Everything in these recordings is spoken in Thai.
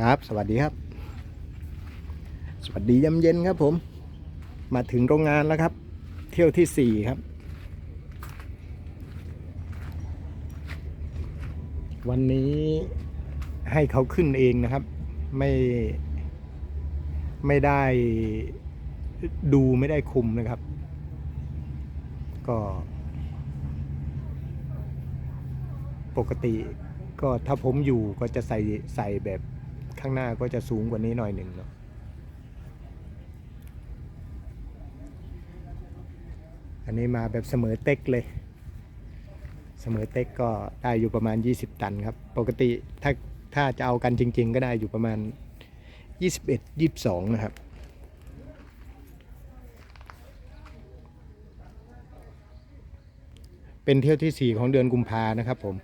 ครับ สวัสดีครับ สวัสดียามเย็นครับผม มาถึงโรงงานแล้วครับ เที่ยวที่สี่ครับ วันนี้ให้เขาขึ้นเองนะครับ ไม่ไม่ได้ดูไม่ได้คุมนะครับ ก็ ปกติก็ถ้าผมอยู่ก็จะใส่ใส่แบบ ข้างหน้าก็จะสูงกว่านี้หน่อยหนึ่งเนาะอันนี้มาแบบเสมอเต็กเลย เสมอเต็กก็ได้อยู่ประมาณ 20 ตันครับ ปกติถ้าถ้าจะเอากันจริง ๆ ก็ได้อยู่ประมาณ 21 22 นะครับเป็นเที่ยวที่ 4 ของเดือนกุมภานะครับผม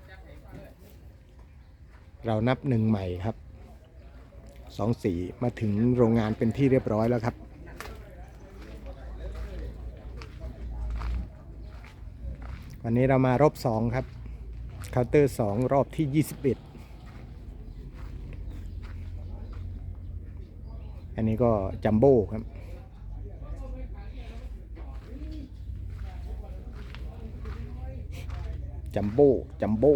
เรานับหนึ่งใหม่ครับ สองสีมาถึงโรงงานเป็นที่เรียบร้อยแล้วครับ วันนี้เรามารอบสองครับเคาน์เตอร์สองรอบที่ 21 อันนี้ก็จัมโบ้ครับจัมโบ้จัมโบ้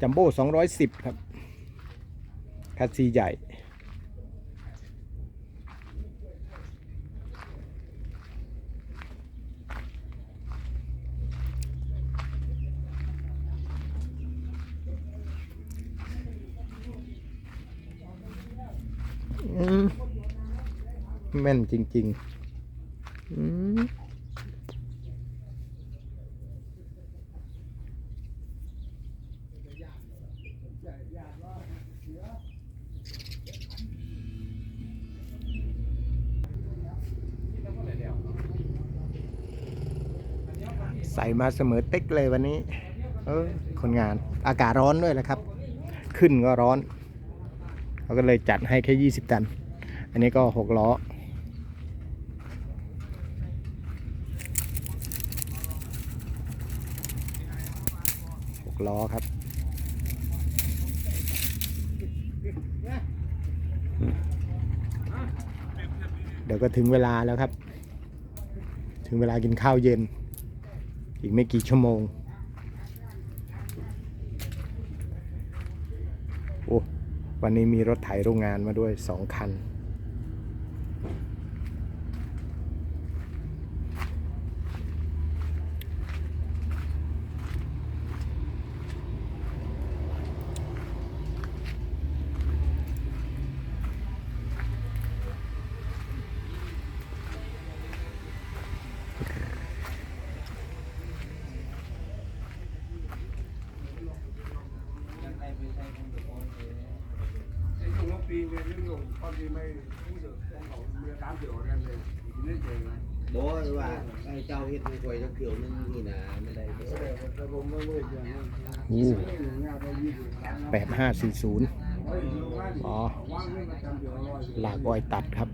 จัมโบ้210 ครับ คัสซีใหญ่แม่นจริง ๆ อืม ใส่มาเสมอเต็กเลยวันนี้ เออคนงานอากาศร้อนด้วยแหละครับ ขึ้นก็ร้อนเขาก็เลยจัดให้แค่ 20 ตัน อันนี้ก็ 6 ล้อ 6 ล้อครับเดี๋ยวก็ถึงเวลาแล้วครับ ถึงเวลากินข้าวเย็น อีกไม่กี่ชั่วโมง โอ้ วันนี้มีรถไถโรงงานมาด้วยสองคัน บอกว่าไอ้เจ้าเฮ็ดไม่ค่อยจะเกี่ยวนั่นนี่นะไม่ได้เด้อ để cho bông nó mười triệu mà โอ้ nhà có gì thì làm แปดห้าสี่ศูนย์ Ôi, nhiều quá thì Ờ. quăng lên là trăm triệu rồi หลากอ้อยตัดครับ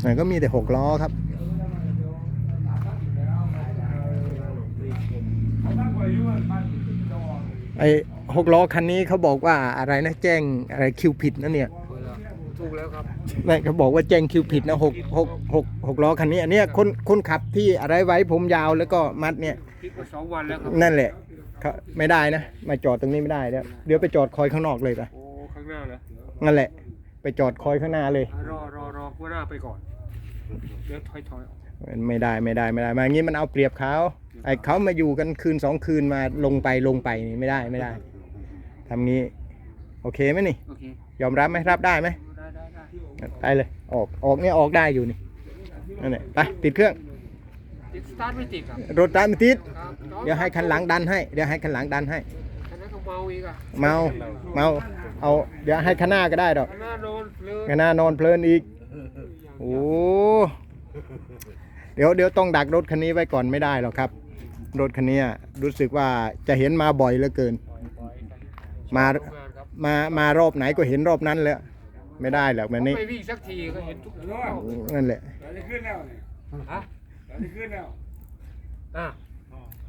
ไหนก็มีแต่หกล้อครับไอ หกล้อคันนี้เขาบอกว่าอะไรนะแจ้งอะไรคิวผิดนะเนี่ยถูกแล้วครับไม่เขาบอกว่าแจ้งคิวผิดนะหกหกหกหกล้อคันนี้อันเนี้ยคนคนขับที่อะไรไว้ผมยาวแล้วก็มัดเนี่ยคิดว่าสองวันแล้วครับนั่นแหละเขาไม่ได้นะมาจอดตรงนี้ไม่ได้เดี๋ยวเดี๋ยวไปจอดคอยข้างนอกเลยปะโอ้ข้างหน้าเหรอนั่นแหละ ไปจอดคอยข้างหน้าเลยอะรอรอรอหัวหน้าไปก่อนเดี๋ยวถอยถอยออกไม่ได้ไม่ได้ไม่ได้มาอย่างนี้มันเอาเปรียบเขาไอ้เขามาอยู่กันคืนสองคืนมาลงไปลงไปนี่ไม่ได้ไม่ได้ ทำงี้ โอเคไหมนี่ โอเคยอมรับไหมรับได้ไหมได้ได้ได้ไปเลย ออกออกเนี่ยออกได้อยู่นี่นั่นแหละไปติดเครื่องติดสตาร์ทไม่ติดครับรถตามไม่ติด ครับเดี๋ยวให้คันหลังดันให้เดี๋ยวให้คันหลังดันให้ คันนั้นก็เมาอีกอะเมาเมาเอาเดี๋ยวให้คันหน้าก็ได้ดอกคันหน้าโดนเลยคันหน้านอนเพลินอีกโอ้เดี๋ยวเดี๋ยวต้องดักรถคันนี้ไว้ก่อนไม่ได้หรอกครับ รถคันนี้รู้สึกว่าจะเห็นมาบ่อยเหลือเกิน มาทำงานครับมามารอบไหนก็เห็นรอบนั้นแล้วไม่ได้หรอกแบบนี้ ไม่วิ่งสักทีก็เห็นทุกรอบนั่นแหละเดี๋ยวจะขึ้นแล้วเนี่ยฮะเดี๋ยวจะขึ้นแล้วอะ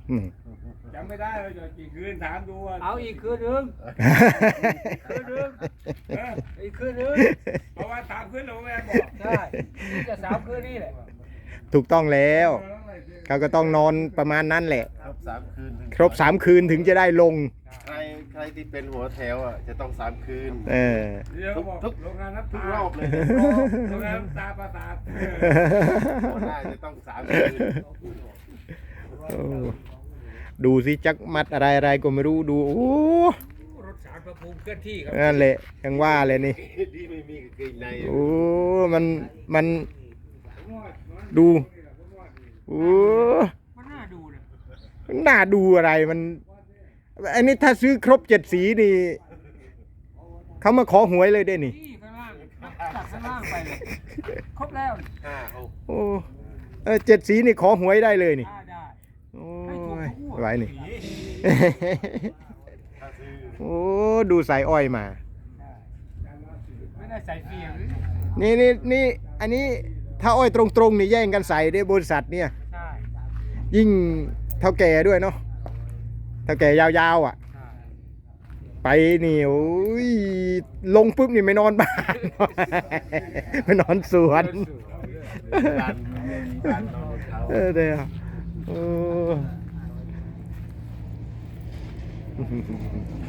อืมจำไม่ได้เลยจะกี่คืนถามดูว่าเอาอีกคืนนึงคืนนึงเอออีกคืนนึงเพราะว่าถามคืนหนูแม่บอกใช่นี่จะสามคืนนี่แหละถูกต้องแล้วเขาก็ต้องนอนประมาณนั้นแหละ ครบสามคืนถึงครบสามคืนถึงจะได้ลงใค รใครที่เป็นหัวแถวอะจะต้องสามคืน เออ เดี๋ยวบอกทุก โรงงานน้ำทุตากรอบเลยโรงงานน้ำตาประสาทหัวหน้าจะต้องสามคืนโอ้ดูสิจักมัดอะไรอะไรก็ไม่รู้ดูโอ้รถสารพระภูมิเคลื่อนที่ครับนั่นแหละยังว่าเลยนี่ ดีไม่มีกางเกงในโอ้มันมันดูโอ้มันน่าดูนะ น่าดูอะไรมัน อันนี้ถ้าซื้อครบเจ็ดสีนี่เขามาขอหวยเลยได้นี่นี่ข้างล่างตัดข้างล่างไปเลยครบแล้วห้าหกโอ้เออเจ็ดสีนี่ขอหวยได้เลยนี่ได้ได้โอ้ยไหวนี่ ถ้าซื้อโอ้ดูสายอ้อยมา ไม่ได้ใส่เฟียร์หรือนี่นี่นี่อันนี้ถ้าอ้อยตรงๆนี่แย่งกันใส่ได้บริษัทเนี่ย ใช่ยิ่งเท่าแก่ด้วยเนาะ เท่าแก่ยาวๆอะใช่ไปนี่โอ้ยลงปุ๊บนี่ไม่นอนบ้าน ไม่นอนสวนการการนอนเขาเออเดี๋ยวโอ้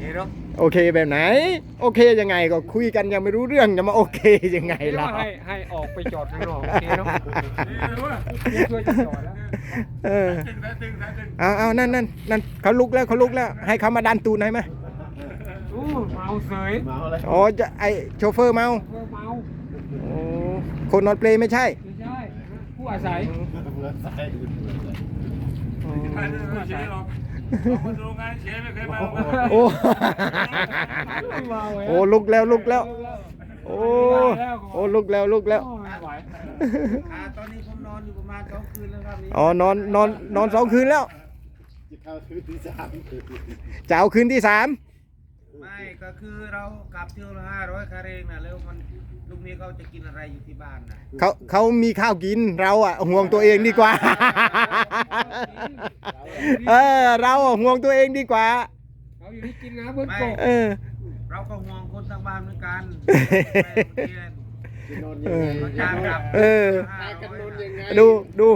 นี่เนาะโอเคแบบไหน โอเคยังไงก็คุยกันยังไม่รู้เรื่องจะมาโอเคยังไงเรียกล่ะว่าให้ให้ออกไปจอดข้างนอกโอเคเนาะนี่รู้ว่าเรียกช่วยจะจอดแล้วเออตึงนะตึงนะตึงเอาเอานั่นนั่นนั่นเขาลุกแล้วเขาลุกแล้ว ให้เขามาดันตูนให้ไหมอู้เมาเสยเมาแล้วอ๋อจะไอโชเฟอร์เมาเออเมาโอ้คนนอนเปลไม่ใช่ไม่ใช่ผู้อาศัยเมื่อใส่ไม่ได้เฉยหรอกเอา คนโรงงานเฉยไม่เคยมาโรงงานโอ้ โอ้ลุกแล้วลุกแล้ว โอ้ โอ้ลุกแล้วลุกแล้วโอ้ไม่ไหวอ่าตอนนี้ผมนอนอยู่ประมาณสองคืนแล้วครับนี่อ๋อนอนนอนนอนสองคืนแล้วจะเข้าคืนที่สามจะเอาคืนที่สาม ไม่ก็คือเรากลับเที่ยวละห้าร้อยคาเรงนะแล้วมันลูกนี้เขาจะกินอะไรอยู่ที่บ้านนะเขาเขามีข้าวกินเราอะห่วงตัวเองดีกว่า เออ เราอะห่วงตัวเองดีกว่าเราอยู่ที่กินน้ำเบิ้ลโกะเออ เราก็ห่วงคนทางบ้านเหมือนกันนอนยังไงเราจ้างกลับเออห้าร้อยนะดูดู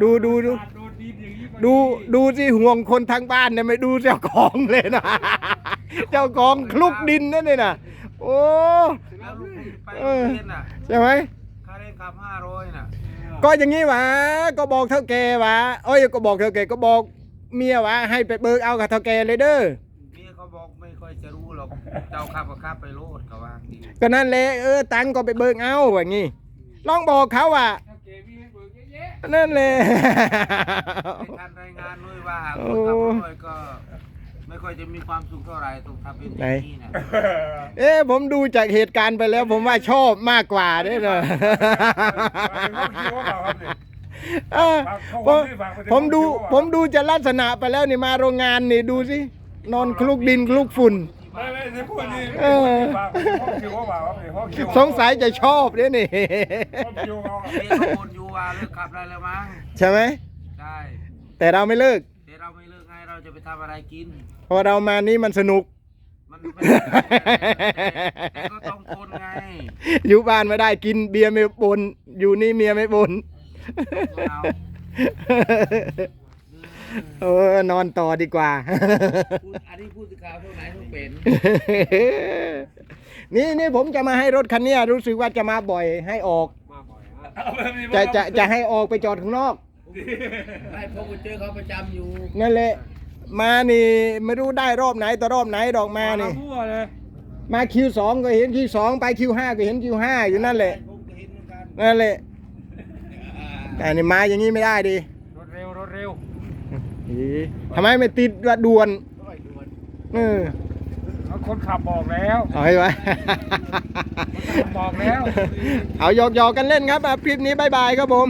ดูดูดู โดนดินอย่างนี้พอ ดูดูสิห่วงคนทางบ้านเนี่ยไม่ดูเจ้าของเลยนะ เจ้าของคลุกดินนั่นเลยนะโอ้แล้วลูกไปโรงเรียนน่ะใช่ไหมค่าเรงขับห้าร้อยน่ะก็อย่างนี้หวะก็บอกเท่าแกหวะเอ้ยก็บอกเท่าแกก็บอกเมียหวะให้ไปเบิกเอากับเท่าแกเลยเด้อเมียเขาบอกไม่ค่อยจะรู้หรอกเจ้าขับก็ขับไปโลดเขาว่าดีก็นั่นแหละเออตังค์ก็ไปเบิกเอาอย่างงี้ลองบอกเขาว่าถ้าเกมีให้เบิกเยอะแยะนั่นแหละในการรายงานด้วยว่าโอ้คนขับรถก็ ไม่ค่อยจะมีความสุขเท่าไหร่ตรงทำเป็นอย่างนี้นะเอ๊ะผมดูจากเหตุการณ์ไปแล้ว ผมว่าชอบมากกว่าเด้อเนอะเออผมผมดูผมดูจะลักษณะไปแล้วนี่มาโรงงานนี่ดูสินอนคลุกดินคลุกฝุ่น ไม่ไม่ใช่พูดนี่เออฝากห้องคิวเขาฝากครับนี่ห้องคิวสงสัยจะชอบเนี่ยนี่ห้องคิวเขาเมียเขาบ่นอยู่ว่าเลิกขับได้แล้วมั้งใช่ไหมใช่แต่เราไม่เลิกแต่เราไม่เลิกไงเราจะไปทำอะไรกินเพอเรามานี่มันสนุก มันไม่ได้แต่ก็ต้องทนไงอยู่บ้านไม่ได้กินเบียร์ไม่บน อยู่นี่เมียไม่บนเอาเออนอนต่อดีกว่า พูดอันนี้พูดสื่อข่าวเท่าไหนต้องเป็นนี่นี่ผมจะมาให้รถคันเนี้ยรู้สึกว่าจะมาบ่อยให้ออก มาบ่อยฮะเอาแบบนี้จะจะจะให้ออกไปจอดข้างนอก ไม่พบกันเจอเขาประจำอยู่ นั่นแหละ มานี่ ไม่รู้ได้รอบไหนต่อรอบไหนดอกมานี่ มั่วเลยมาคิวสองก็เห็นคิวสองไปคิวห้าก็เห็นคิวห้าอยู่นั่นแหละผมก็เห็นเหมือนกันนั่นแหละแต่นี่มาอย่างนี้ไม่ได้ดิรถเร็วรถเร็วอีทำไมไม่ติดว่าด่วนเออเอาคนขับบอกแล้ว เอาให้ไว้ บอกแล้ว เอาหยอกๆกันเล่นครับอะคลิปนี้บายบายครับผม